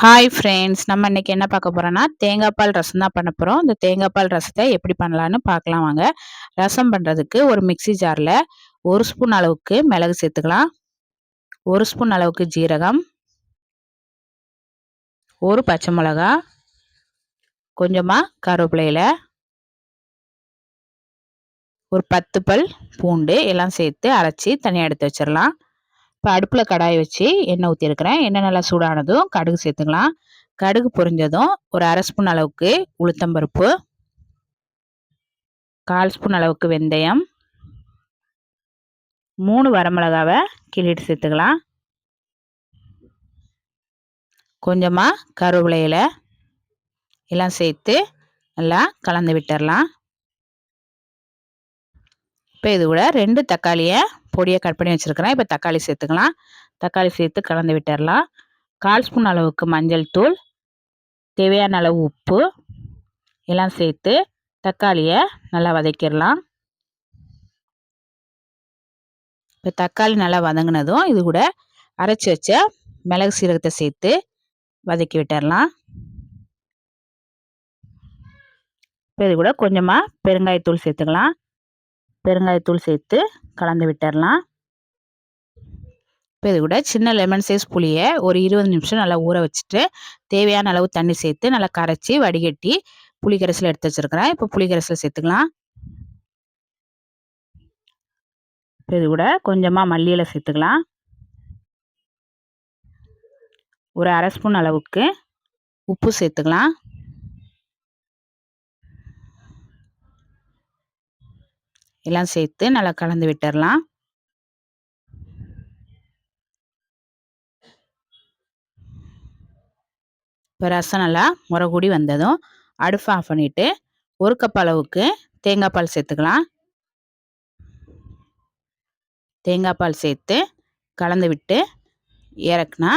Hi friends நம்ம இன்னைக்கு என்ன பார்க்க போகிறோன்னா தேங்காய் பால் ரசம் தான் பண்ண போகிறோம் இந்த தேங்காய் பால் ரசத்தை எப்படி பண்ணலான்னு பார்க்கலாம் வாங்க. ரசம் பண்ணுறதுக்கு ஒரு மிக்சி ஜாரில் ஒரு ஸ்பூன் அளவுக்கு மிளகு சேர்த்துக்கலாம். ஒரு ஸ்பூன் அளவுக்கு ஜீரகம். ஒரு பச்சை மிளகா. கொஞ்சமாக கருவேப்பிலையில் ஒரு பத்து பல் பூண்டு எல்லாம் சேர்த்து அரைச்சி தனியாக எடுத்து வச்சிடலாம். இப்போ அடுப்பில் கடாய் வச்சு எண்ணெய் ஊற்றிருக்கிறேன் எண்ணெய் நல்லா சூடானதும் கடுகு சேர்த்துக்கலாம். கடுகு பொரிஞ்சதும் ஒரு அரை ஸ்பூன் அளவுக்கு உளுத்தம்பருப்பு கால் ஸ்பூன் அளவுக்கு வெந்தயம். மூணு வரமிளகாவை கிள்ளிட்டு சேர்த்துக்கலாம். கொஞ்சமாக கருவேப்பிலையில் எல்லாம் சேர்த்து நல்லா கலந்து விட்டுடலாம் இப்போ இது கூட ரெண்டு தக்காளியை பொடியை கட் பண்ணி வச்சுருக்கிறேன். இப்போ தக்காளி சேர்த்துக்கலாம். தக்காளி சேர்த்து கலந்து விட்டுடலாம் கால் ஸ்பூன் அளவுக்கு மஞ்சள் தூள் தேவையான அளவு உப்பு எல்லாம் சேர்த்து தக்காளியை நல்லா வதக்கிடலாம். இப்போ தக்காளி நல்லா வதங்கினதும் இது கூட அரைச்சி வச்ச மிளகு சீரகத்தை சேர்த்து வதக்கி விட்டுடலாம் இப்போ இது கூட கொஞ்சமாக பெருங்காயத்தூள் சேர்த்துக்கலாம். பெருங்காயத்தூள் சேர்த்து கலந்து விட்டுடலாம். இப்போ இது கூட சின்ன லெமன் சைஸ் புளியை ஒரு இருபது நிமிஷம் நல்லா ஊற வச்சுட்டு தேவையான அளவு தண்ணி சேர்த்து நல்லா கரைச்சி வடிகட்டி புளி கரைசல் எடுத்து வச்சுருக்கிறேன். இப்போ புளி கரைசல் சேர்த்துக்கலாம். இப்போ இது கூட கொஞ்சமாக மல்லியில் சேர்த்துக்கலாம். ஒரு அரை ஸ்பூன் அளவுக்கு உப்பு சேர்த்துக்கலாம். எல்லாம் சேர்த்து நல்லா கலந்து விட்டுடலாம் இப்போ ரசம் நல்லா முறகுடி வந்ததும் அடுப்பு ஆஃப் பண்ணிவிட்டு ஒரு கப் அளவுக்கு தேங்காய் பால் சேர்த்துக்கலாம். தேங்காய் பால் சேர்த்து கலந்து விட்டு இறக்குனா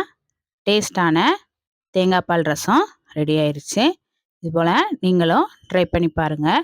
டேஸ்டான தேங்காய் பால் ரசம் ரெடி ஆயிடுச்சு இதுபோல் நீங்களும் ட்ரை பண்ணி பாருங்கள்